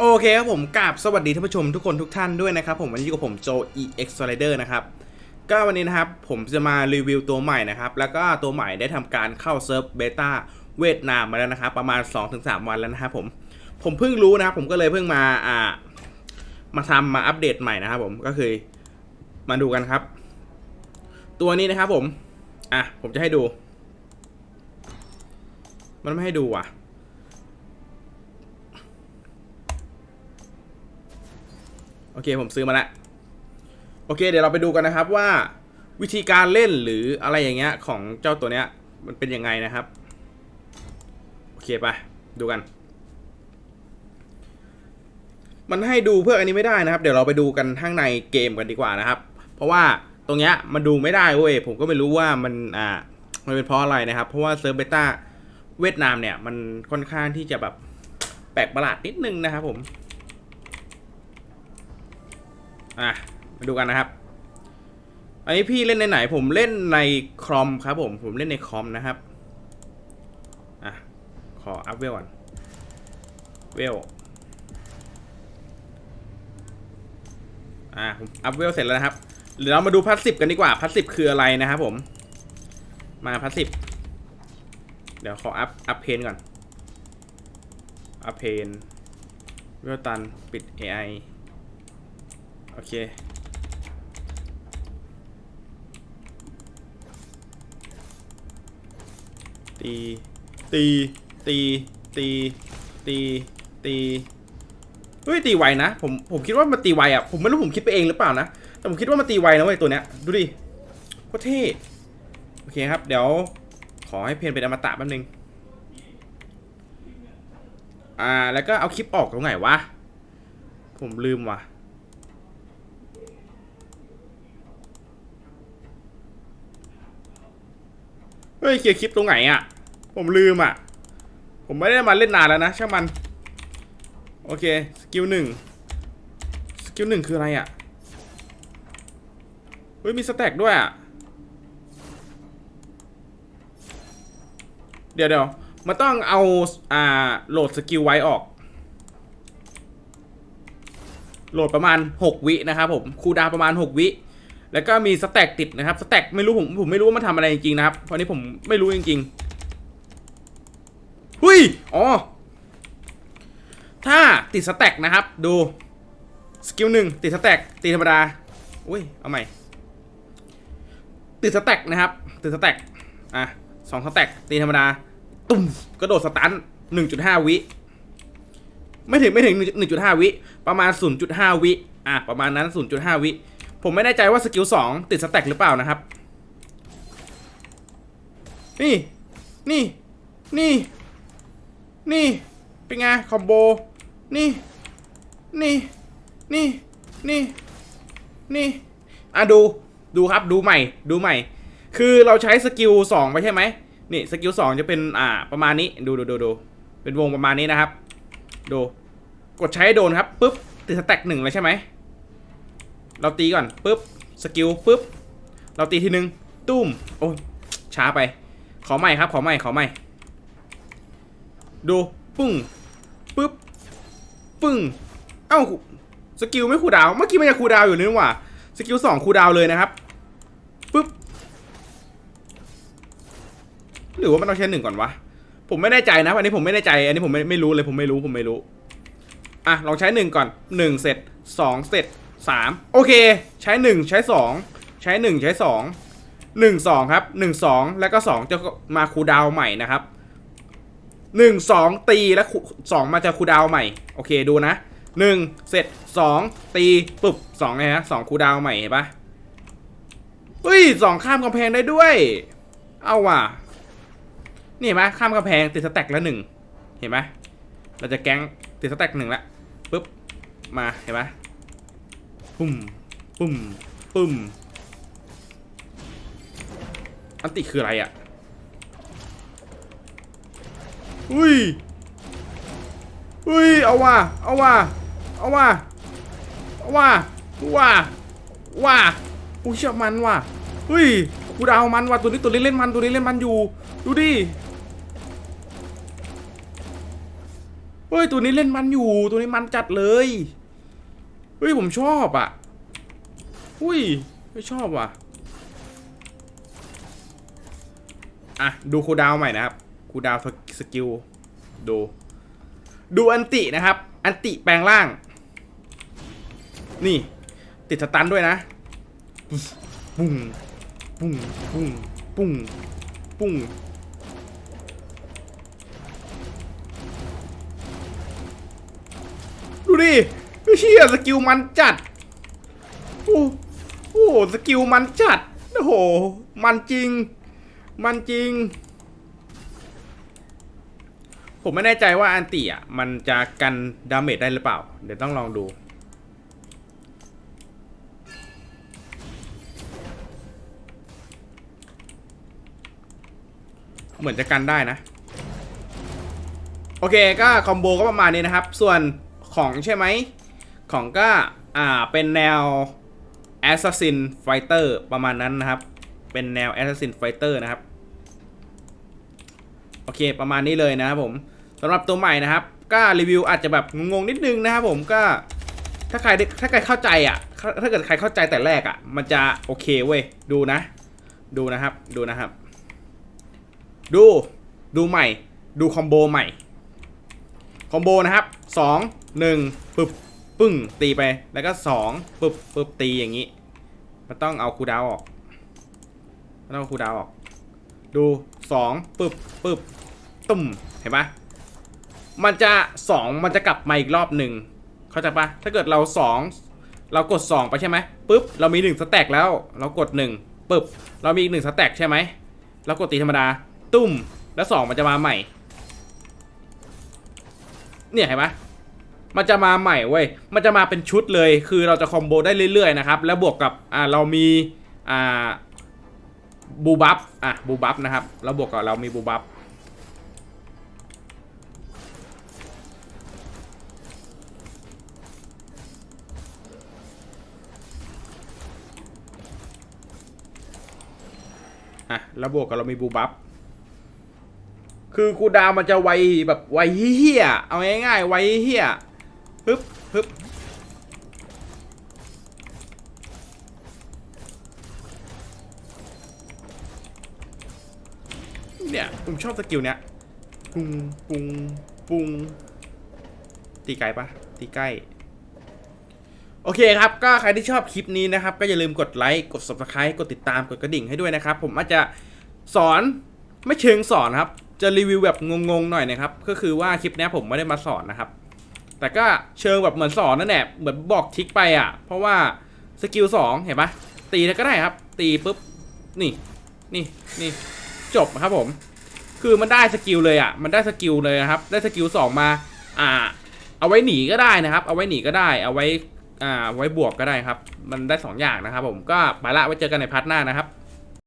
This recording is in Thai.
โอเคครับผมกราบสวัสดีท่านผู้ชมทุกคนทุกท่านด้วยนะครับผมวันนี้อยู่กับผมโจ EX Slider นะครับก็วันนี้นะครับผมจะมารีวิวตัวใหม่นะครับแล้วก็ตัวใหม่ได้ทำการเข้าเซิร์ฟเบต้าเวียดนามมาแล้วนะครับประมาณ 2-3 วันแล้วนะครับผมผมเพิ่งรู้นะครับผมก็เลยเพิ่งมาอ่ามาทำมาอัปเดตใหม่นะครับผมก็คือมาดูกันครับ ตัวนี้นะครับผมอะผมจะให้ดู มันไม่ให้ดูอะ โอเคผมซื้อมาแล้วโอเค เดี๋ยวเราไปดูกันนะครับว่า วิธีการเล่นหรืออะไรอย่างเงี้ยของเจ้าตัวเนี้ย มันเป็นยังไงนะครับ โอเคไปดูกัน มันให้ดูเพื่ออันนี้ไม่ได้นะครับ เดี๋ยวเราไปดูกันข้างในเกมกันดีกว่านะครับ เพราะว่าตรงเนี้ยมันดูไม่ได้เว้ยผมก็ไม่รู้ว่ามันอ่ามันเป็นเพราะอะไรนะครับ เพราะว่าเซิร์ฟเบต้าเวียดนามเนี่ยมันค่อนข้างที่จะแบบแปลกประหลาดนิดนึงนะครับผม อะมาดูกันนะครับ อันนี้พี่เล่นในไหน ผมเล่นในคอมครับผม ผมเล่นในคอมนะครับ อะ ขออัพเวลก่อน เวล อะผมอัพเวลเสร็จแล้วนะครับ เดี๋ยวเรามาดูพัสสิบกันดีกว่า พัสสิบคืออะไรนะครับผม มาพัสสิบ เดี๋ยวขออัพ อัพเพนก่อน อัพเพนเวลตัน ปิด AI โอเค ตี ตี ตี ตี ตี ตีเฮ้ยตีไวนะ ผม ผมคิดว่ามันตีไวอะ ผมไม่รู้ผมคิดไปเองหรือเปล่านะ แต่ผมคิดว่ามันตีไวนะเว้ยตัวเนี้ย ดูดิโคตรเท่ โอเคครับ เดี๋ยว ขอให้เพนเป็นอมตะแป๊บนึง อ่า แล้วก็เอาคลิปออกตรงไหนวะ ผมลืมว่ะ ฮ้ยเคลียร์คลิปตรงไหนอะ ผมลืมอะ ผมไม่ได้มาเล่นนานแล้วนะ ช่างมัน โอเค สกิลหนึ่งสกิลหนึ่งคืออะไรอะ เฮ้ย มีสแต็กด้วยอะ เดี๋ยวเดี๋ยวมันต้องเอา อ่า โหลดสกิลไว้ออก โหลดประมาณ 6 วินะครับผม คูดาประมาณ 6 วิ แล้วก็มีสแต็กติดนะครับ สแต็กไม่รู้ผมผมไม่รู้ว่ามันทำอะไรจริงๆนะครับ เพราะนี้ผมไม่รู้จริงๆหุยอ๋อ ถ้าติดสแต็กนะครับ ดู สกิลหนึ่งติดสแต็กตีธรรมดา อุ้ย เอาใหม่ ติดสแต็กนะครับ ติดสแต็กอะสองสแต็กตีธรรมดา ตุ้มกระโดดสตันหนึ่งจุดห้าวิ ไม่ถึงไม่ถึงหนึ่งจุดห้าวิ ประมาณศูนย์จุดห้าวิ อะ ประมาณนั้นศูนย์จุดห้าวิ ผมไม่แน่ใจว่าสกิลสองติดสแต็กหรือเปล่านะครับ นี่ นี่ นี่ นี่ เป็นไง คอมโบ นี่ นี่ นี่ นี่ นี่ อะดู ดูครับ ดูใหม่ ดูใหม่ คือเราใช้สกิลสองไปใช่ไหม นี่สกิลสองจะเป็นอ่าประมาณนี้ ดูดูดูดู เป็นวงประมาณนี้นะครับ ดู กดใช้โดนครับ ปุ๊บ ติดสแต็กหนึ่งเลยใช่ไหม เราตีก่อนปุ๊บสกิลปุ๊บเราตีทีนึงตุ้มโอ้ช้าไป ขอใหม่ครับ ขอใหม่ขอใหม่ดูปึ้งปุ๊บปึ้งเอ้าสกิลไม่คูดาวเมื่อกี้มันยังคูดาวอยู่นี่หว่าสกิลสองคูดาวเลยนะครับปุ๊บหรือว่ามันต้องใช้หนึ่งก่อนวะผมไม่แน่ใจนะอันนี้ผมไม่แน่ใจ อันนี้ผมไม่ไม่รู้เลยผมไม่รู้ผมไม่รู้อะลองใช้หนึ่งก่อนหนึ่งเสร็จสองเสร็จ สามโอเค ใช้หนึ่งใช้สองใช้หนึ่งใช้สองหนึ่งสองครับหนึ่งสองแล้วก็สองจะมาคูดาวใหม่นะครับหนึ่งสองตีแล้วสองมาจะคูดาวใหม่ โอเคดูนะหนึ่งเสร็จสองตีปุ๊บสองไงฮะสองคูดาวใหม่เห็นปะเฮ้ยสองข้ามกำแพงได้ด้วย เอาว่ะนี่เห็นไหมข้ามกำแพงติดสแต็กแล้วหนึ่งเห็นไหมเราจะแก๊งติดสแต็กหนึ่งละปุ๊บมาเห็นไหม ปุ่มปุ่มปุ่มอันติคืออะไรอะอุ้ยอุ้ยเอาว่ะเอาว่ะเอาว่ะเอาว่ะว่ะว่ะอุ้ยเชื่อมันว่ะเฮ้ยกูดาวมันว่ะตัวนี้ตัวนี้เล่นมันตัวนี้เล่นมันอยู่ ดูดิเฮ้ยตัวนี้เล่นมันอยู่ตัวนี้มันจัดเลย เฮ้ยผมชอบอะอุ้ยไม่ชอบว่ะ อะ ดูคูดาวใหม่นะครับคูดาวสกิลดู ดูอันตินะครับ อันติแปลงร่าง นี่ ติดสตันด้วยนะ ปุ้ง ปุ้ง ปุ้ง ปุ้ง ปุ้งดูดิ เฮียสกิลมันจัด โอ้โอ้สกิลมันจัด โอ้โห มันจริง มันจริง ผมไม่แน่ใจว่าอันติอะ มันจะกันดาเมจได้หรือเปล่า เดี๋ยวต้องลองดูเหมือนจะกันได้นะ โอเคก็คอมโบก็ประมาณนี้นะครับ ส่วนของใช่ไหม ของก็อ่าเป็นแนว Assassin Fighter ประมาณนั้นนะครับ เป็นแนว Assassin Fighter นะครับ โอเคประมาณนี้เลยนะครับผมสำหรับตัวใหม่นะครับ ก็รีวิวอาจจะแบบงงนิดนึงนะครับผมก็ถ้าใครถ้าใครเข้าใจอะ ถ้าเกิดใครเข้าใจแต่แรกอะ มันจะโอเคเว้ย ดูนะ ดูนะครับ ดูนะครับ ดู ดูใหม่ ดูคอมโบใหม่ คอมโบนะครับสองหนึ่งปึบ ปึ้งตีไปแล้วก็สองปึ๊บปึ๊บตีอย่างนี้มันต้องเอาคูดาวออกมันต้องเอาคูดาวออก ดูสองปึ๊บปึ๊บตุ่มเห็นปะมันจะสองมันจะกลับมาอีกรอบหนึ่งเข้าใจปะถ้าเกิดเราสองเรากดสองไปใช่ไหมปุ๊บเรามีหนึ่งสแต็กแล้ว เรากดหนึ่งปึ๊บเรามีอีกหนึ่งสแต็กใช่ไหมเรากดตีธรรมดาตุ้มแล้วสองมันจะมาใหม่ เนี่ยเห็นไห มันจะมาใหม่เว้ย มันจะมาเป็นชุดเลย คือเราจะคอมโบได้เรื่อยๆนะครับ แล้วบวกกับ อ่า เรามี อ่า บูบัฟ อะ บูบัฟนะครับ แล้วบวกกับเรามีบูบัฟ อะ แล้วบวกกับเรามีบูบัฟคือคูดาวมันจะไวแบบไวเฮี้ย เอาง่ายๆไวเฮี้ย ฮึบฮึบเนี่ยผมชอบสกิลเนี้ยปุงปุงปุงตีไกลปะตีใกล้โอเคครับ ก็ใครที่ชอบคลิปนี้นะครับ ก็อย่าลืมกดไลค์ กด subscribe กดติดตาม กดกระดิ่งให้ด้วยนะครับ ผมอาจจะสอนไม่เชิงสอนครับ จะรีวิวแบบงงๆหน่อยนะครับ ก็คือว่าคลิปนี้ผมไม่ได้มาสอนนะครับ แต่ก็เชิงแบบเหมือนสอนนั่นแหละเหมือนบอกทิกไปอะ เพราะว่าสกิลสองเห็นปะตีแล้วก็ได้ครับ ตีปุ๊บนี่นี่นี่จบครับผม คือมันได้สกิลเลยอะ มันได้สกิลเลยนะครับ ได้สกิลสองมา อ่า เอาไว้หนีก็ได้นะครับ เอาไว้หนีก็ได้ เอาไว้อ่าไว้บวกก็ได้ครับ มันได้สองอย่างนะครับผมก็ไปละไว้เจอกันในพาร์ทหน้านะครับ